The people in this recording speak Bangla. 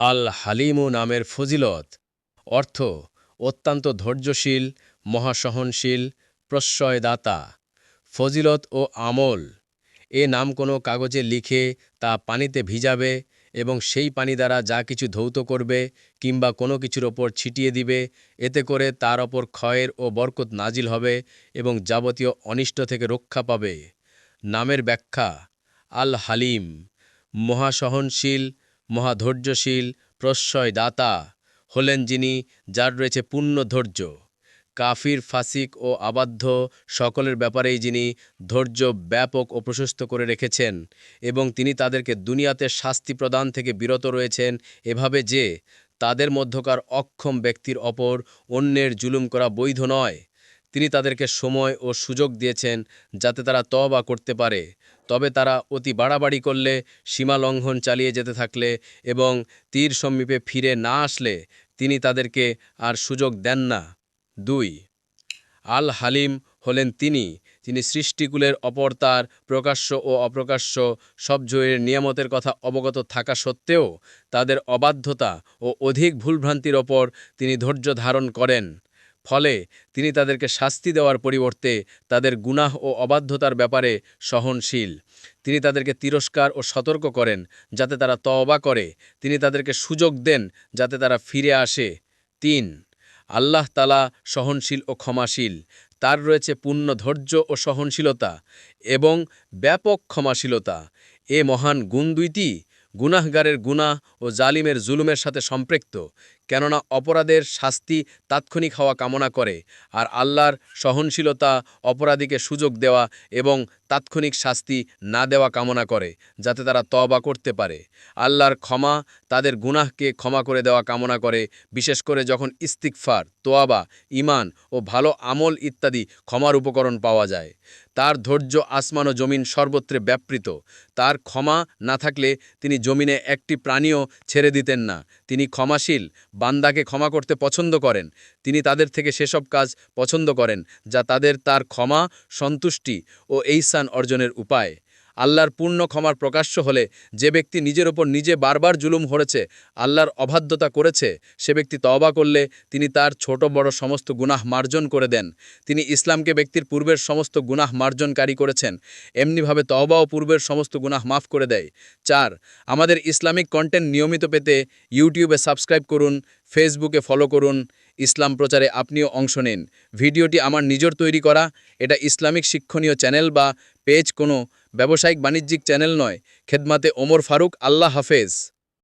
আল হালিমু নামের ফজিলত, অর্থ, অত্যন্ত ধৈর্যশীল, মহাসহনশীল, প্রশ্রয়দাতা, ফজিলত ও আমল। এ নাম কোনো কাগজে লিখে তা পানিতে ভিজাবে এবং সেই পানি দ্বারা যা কিছু ধৌত করবে কিংবা কোনো কিছুর ওপর ছিটিয়ে দিবে, এতে করে তার ওপর ক্ষয়ের ও বরকত নাজিল হবে এবং যাবতীয় অনিষ্ট থেকে রক্ষা পাবে। নামের ব্যাখ্যা, আল হালিম, মহাসহনশীল মহাধৈর্যশীল প্রশ্রয়দাতা হলেন যিনি, যার রয়েছে পূর্ণ ধৈর্য। কাফির, ফাসিক ও আবাধ্য সকলের ব্যাপারেই যিনি ধৈর্য ব্যাপক ও প্রশস্ত করে রেখেছেন এবং তিনি তাদেরকে দুনিয়াতে শাস্তি প্রদান থেকে বিরত রয়েছেন এভাবে যে, তাদের মধ্যকার অক্ষম ব্যক্তির অপর অন্যের জুলুম করা বৈধ নয়। তিনি তাদেরকে সময় ও সুযোগ দিয়েছেন যাতে তারা তবা করতে পারে। তবে তারা অতি বাড়াবাড়ি করলে, সীমা লঙ্ঘন চালিয়ে যেতে থাকলে এবং তীর সমীপে ফিরে না আসলে তিনি তাদেরকে আর সুযোগ দেন না। দুই, আল হালিম হলেন তিনি, যিনি সৃষ্টিকুলের অপর তার প্রকাশ্য ও অপ্রকাশ্য সব জয়ের নিয়ামতের কথা অবগত থাকা সত্ত্বেও তাদের অবাধ্যতা ও অধিক ভুলভ্রান্তির ওপর তিনি ধৈর্য ধারণ করেন। ফলে তিনি তাদেরকে শাস্তি দেওয়ার পরিবর্তে তাদের গুনাহ ও অবাধ্যতার ব্যাপারে সহনশীল। তিনি তাদেরকে তিরস্কার ও সতর্ক করেন যাতে তারা তওবা করে। তিনি তাদেরকে সুযোগ দেন যাতে তারা ফিরে আসে। তিন, আল্লাহ তালা সহনশীল ও ক্ষমাশীল। তার রয়েছে পূর্ণ ধৈর্য ও সহনশীলতা এবং ব্যাপক ক্ষমাশীলতা। এ মহান গুণ দুইটি, গুনাহগারের গুনাহ ও জালিমের জুলুমের সাথে সম্পৃক্ত। কেননা অপরাধের শাস্তি তাৎক্ষণিক হওয়া কামনা করে, আর আল্লাহর সহনশীলতা অপরাধীকে সুযোগ দেওয়া এবং তাৎক্ষণিক শাস্তি না দেওয়া কামনা করে, যাতে তারা তবা করতে পারে। আল্লাহর ক্ষমা তাদের গুনাহকে ক্ষমা করে দেওয়া কামনা করে, বিশেষ করে যখন ইস্তিকফার তোয়াবা ইমান ও ভালো আমল ইত্যাদি ক্ষমার উপকরণ পাওয়া যায়। তার ধৈর্য আসমান ও জমিন সর্বত্রে ব্যাপৃত। তার ক্ষমা না থাকলে তিনি জমিনে একটি প্রাণীও ছেড়ে দিতেন না। তিনি ক্ষমাশীল বান্দাকে ক্ষমা করতে পছন্দ করেন। তিনি তাদের থেকে সেসব কাজ পছন্দ করেন, যা তাদের তার ক্ষমা, সন্তুষ্টি ও এইসান অর্জনের উপায়। আল্লাহর পূর্ণ ক্ষমার প্রকাশ্য হলে যে ব্যক্তি নিজের ওপর নিজে বারবার জুলুম হরেছে, আল্লাহর অবাধ্যতা করেছে, সে ব্যক্তি তওবা করলে তিনি তার ছোট বড় সমস্ত গুনাহ মার্জন করে দেন। তিনি ইসলামকে ব্যক্তির পূর্বের সমস্ত গুনাহ মার্জনকারী করেছেন। এমনিভাবে তওবা ও পূর্বের সমস্ত গুনাহ মাফ করে দেয়। চার, আমাদের ইসলামিক কন্টেন্ট নিয়মিত পেতে ইউটিউবে সাবস্ক্রাইব করুন, ফেসবুকে ফলো করুন, ইসলাম প্রচারে আপনিও অংশ নিন। ভিডিওটি আমার নিজের তৈরি করা, এটা ইসলামিক শিক্ষণীয় চ্যানেল বা পেজ কোনো ব্যবসায়িক বাণিজ্যিক চ্যানেল নয়। খেদমাতে ওমর ফারুক আল্লাহ হাফেজ।